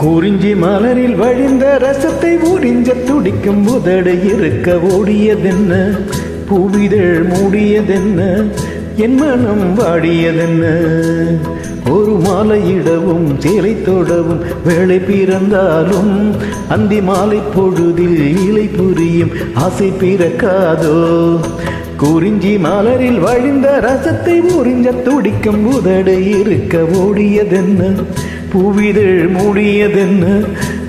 குறிஞ்சி மலரில் வழிந்த ரசத்தை உறிஞ்ச துடிக்கும் உதடு இருக்க ஓடியதென்ன? புவிதழ் மூடியதென்ன? என் மனம் வாடியதென்ன? ஒரு மாலையிடவும் சேலை தொடவும் வேலை பிறந்தாலும் அந்தி மாலை பொழுதில் இலை புரியும் ஆசை பிறக்காதோ? குறிஞ்சி மலரில் வழிந்த ரசத்தை உறிஞ்ச துடிக்கும் உதடு இருக்க ஓடியதென்ன? பூவிதழ் மூடியதென்ன?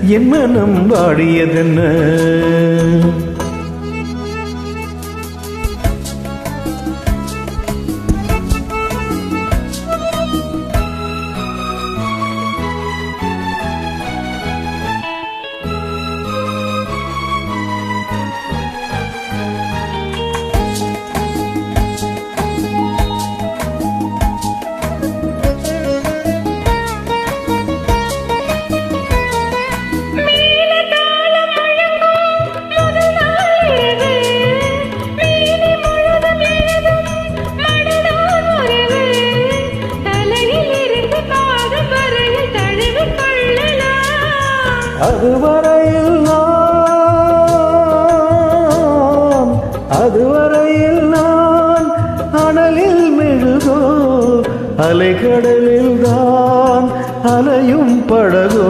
என் மனம் வாடியதென்ன? அதுவரையில் நான் அதுவரையில் நான் அனலில் மெழுகோ அலைகடலில் தான் அலையும் படகோ.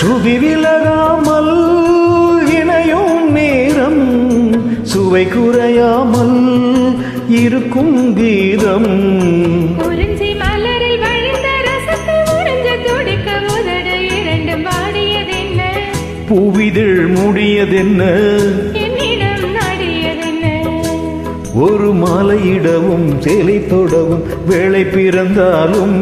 சுதி விலகாமல் இணையும் நேரம் சுவை குறையாமல் இருக்கும் கீதம். பூவிதழ் மூடியதென்ன? ஒரு மாலையிடவும் சேலை தொடவும் வேலை பிறந்தாலும்